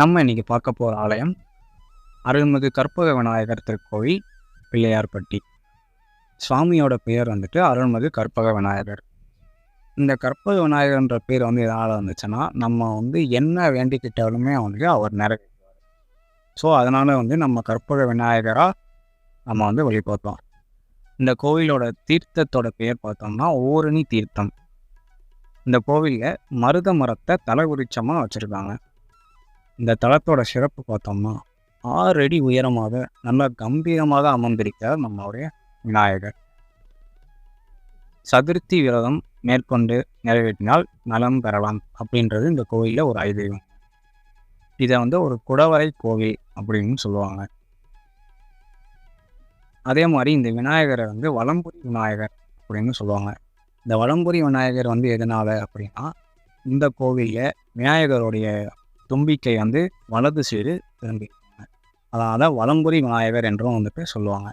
நம்ம இன்றைக்கி பார்க்க போகிற ஆலயம் அருள்மிகு கற்பக விநாயகர் திருக்கோவில் பிள்ளையார்பட்டி. சுவாமியோட பெயர் வந்துட்டு அருள்மிகு கற்பக விநாயகர். இந்த கற்பக விநாயகர்ன்ற பேர் வந்து எதனால் வந்துச்சுன்னா நம்ம வந்து என்ன வேண்டிக்கிட்டாலுமே வந்து அவர் நிறைவேற்றுவார். ஸோ அதனால் வந்து நம்ம கற்பக விநாயகராக நம்ம வந்து வழிபடுறோம். இந்த கோவிலோட தீர்த்தத்தோட பெயர் பார்த்தோம்னா ஓரணி தீர்த்தம். இந்த கோவிலில் மருத மரத்தை தலகுரிச்சமாக வச்சுருக்காங்க. இந்த தலத்தோட சிறப்பு பார்த்தோம்னா ஆறு அடி உயரமாக நல்ல கம்பீரமாக அமர்ந்திருக்கிறார் நம்மளுடைய விநாயகர். சதுர்த்தி விரதம் மேற்கொண்டு நிறைவேற்றினால் நலம் பெறலாம் அப்படின்றது இந்த கோயிலில் ஒரு ஐதீகம். இதை வந்து ஒரு குடவரை கோவில் அப்படின்னு சொல்லுவாங்க. அதே மாதிரி இந்த விநாயகரை வந்து வலம்புரி விநாயகர் அப்படின்னு சொல்லுவாங்க. இந்த வலம்புரி விநாயகர் வந்து எதனால் அப்படின்னா இந்த கோவிலில் விநாயகருடைய தும்பிக்கை வந்து வலது சீடு திரும்பி. அதாவது வலம்புரி விநாயகர் என்றும் வந்துட்டு சொல்லுவாங்க.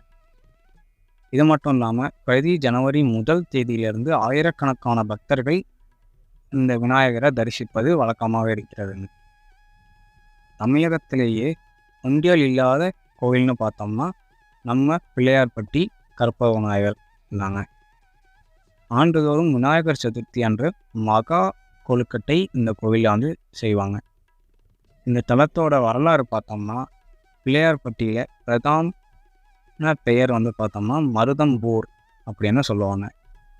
இது மட்டும் இல்லாமல் பிரதி ஜனவரி முதல் தேதியிலிருந்து ஆயிரக்கணக்கான பக்தர்கள் இந்த விநாயகரை தரிசிப்பது வழக்கமாக இருக்கிறது. தமிழகத்திலேயே ஒன்றியல் இல்லாத கோவில்னு பார்த்தோம்னா நம்ம பிள்ளையார்பட்டி கற்பக விநாயகர் இருந்தாங்க ஆண்டுதோறும் விநாயகர் சதுர்த்தி அன்று மகா கொழுக்கட்டை இந்த கோவிலில் வந்து செய்வாங்க. இந்த தலத்தோட வரலாறு பார்த்தோம்னா பிள்ளையார்பட்டியில் பிரதான பெயர் வந்து பார்த்தோம்னா மருதம்பூர் அப்படின்னு சொல்லுவாங்க.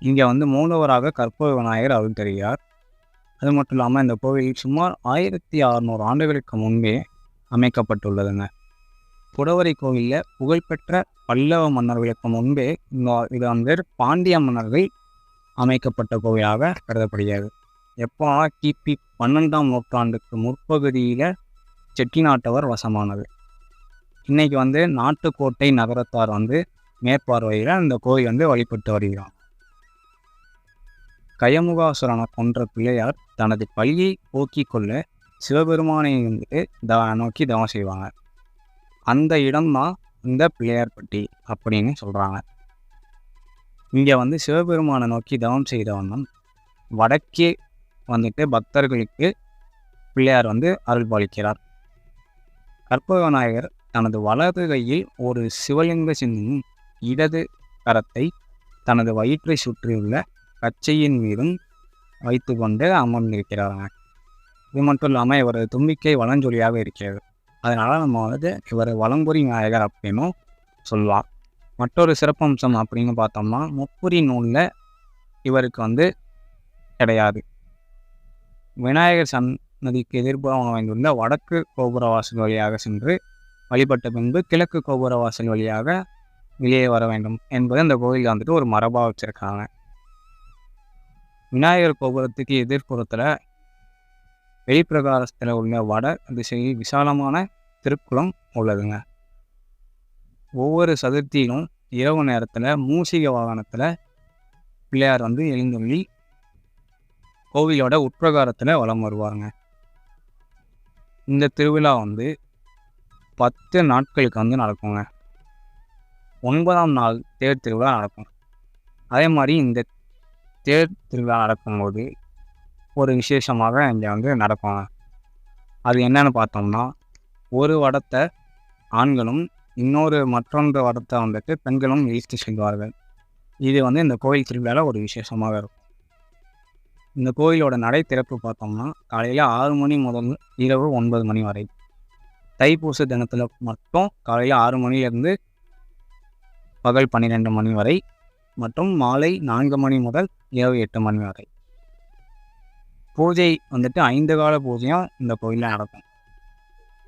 இங்கே வந்து மூலவராக கற்பக விநாயகர் அவதரியார் அது மட்டும் இல்லாமல் இந்த கோவில் சுமார் ஆயிரத்தி அறநூறு ஆண்டுகளுக்கு முன்பே அமைக்கப்பட்டுள்ளதுங்க. புடவரை கோவிலில் புகழ்பெற்ற பல்லவ மன்னர்களுக்கு முன்பே இந்த இது வந்து பாண்டிய மன்னர்கள் அமைக்கப்பட்ட கோவிலாக கருதப்படுகிறது. எப்போ கிபி பன்னெண்டாம் நூற்றாண்டுக்கு முற்பகுதியில் செட்டிநாட்டவர் வசமானது. இன்றைக்கி வந்து நாட்டுக்கோட்டை நகரத்தார் வந்து மேற்பார்வையில் அந்த கோயில் வந்து வழிபட்டு வருகிறாங்க கயமுகாசுரனை கொன்ற பிள்ளையார் தனது பழியை போக்கிக் கொள்ள சிவபெருமானை வந்துட்டு த நோக்கி தவம் செய்வாங்க. அந்த இடம்தான் இந்த பிள்ளையார்பட்டி அப்படின்னு சொல்கிறாங்க இங்கே வந்து சிவபெருமானை நோக்கி தவம் செய்த வடக்கே வந்துட்டு பக்தர்களுக்கு பிள்ளையார் வந்து அருள் பாலிக்கிறார். கற்பக விநாயகர் தனது வலது கையில் ஒரு சிவலிங்க சின்னம் இடது கரத்தை தனது வயிற்றை சுற்றியுள்ள கச்சையின் மீதும் வைத்து கொண்டு அமர்ந்திருக்கிறாங்க இது மட்டும் இல்லாமல் இவரது தும்பிக்கை வளஞ்சொலியாக இருக்கிறது. அதனால் நம்ம வந்து இவர் வளம்புரி விநாயகர் அப்படின்னும் சொல்லலாம் மற்றொரு சிறப்பம்சம் அப்படின்னு பார்த்தோம்னா முப்புரி நூலில் இவருக்கு வந்து கிடையாது. விநாயகர் சன்னதிக்கு எதிர்ப்புறம் அமைந்துள்ள வடக்கு கோபுர வாசல் வழியாக சென்று வழிபட்ட பின்பு கிழக்கு கோபுர வாசல் வழியாக வெளியே வர வேண்டும் என்பது அந்த கோயிலில் வந்துட்டு ஒரு மரபாக வச்சுருக்காங்க. விநாயகர் கோபுரத்துக்கு எதிர்ப்புறத்தில் வெளிப்பிரகாரத்தில் உள்ள வட திசையில் விசாலமான திருக்குளம் உள்ளதுங்க. ஒவ்வொரு சதுர்த்தியிலும் இரவு நேரத்தில் மூசிக வாகனத்தில் பிள்ளையார் வந்து எழுந்தொழி கோவிலோட உட்பிரகாரத்தில் வலம் வருவாங்க. இந்த திருவிழா வந்து பத்து நாட்களுக்கு வந்து நடக்குங்க. ஒன்பதாம் நாள் தேர் திருவிழா நடக்கும். அதே மாதிரி இந்த தேர் திருவிழா நடக்கும்போது ஒரு விசேஷமாக இங்கே வந்து நடக்குங்க அது என்னன்னு பார்த்தோம்னா ஒரு வடத்தை ஆண்களும் இன்னொரு மற்றொன்று வடத்தை வந்துட்டு பெண்களும் ஈஸ்ட் செல்வார்கள் இது வந்து இந்த கோயில் திருவிழாவில் ஒரு விசேஷமாக இருக்கும். இந்த கோயிலோட நடை திறப்பு பார்த்தோம்னா காலையில் ஆறு மணி முதல் இரவு ஒன்பது மணி வரை. தைப்பூச தினத்தில் மட்டும் காலையில் ஆறு மணிலேருந்து பகல் பன்னிரெண்டு மணி வரை மற்றும் மாலை நான்கு மணி முதல் இரவு எட்டு மணி வரை. பூஜை வந்துட்டு ஐந்து கால பூஜையும் இந்த கோயிலில் நடக்கும்.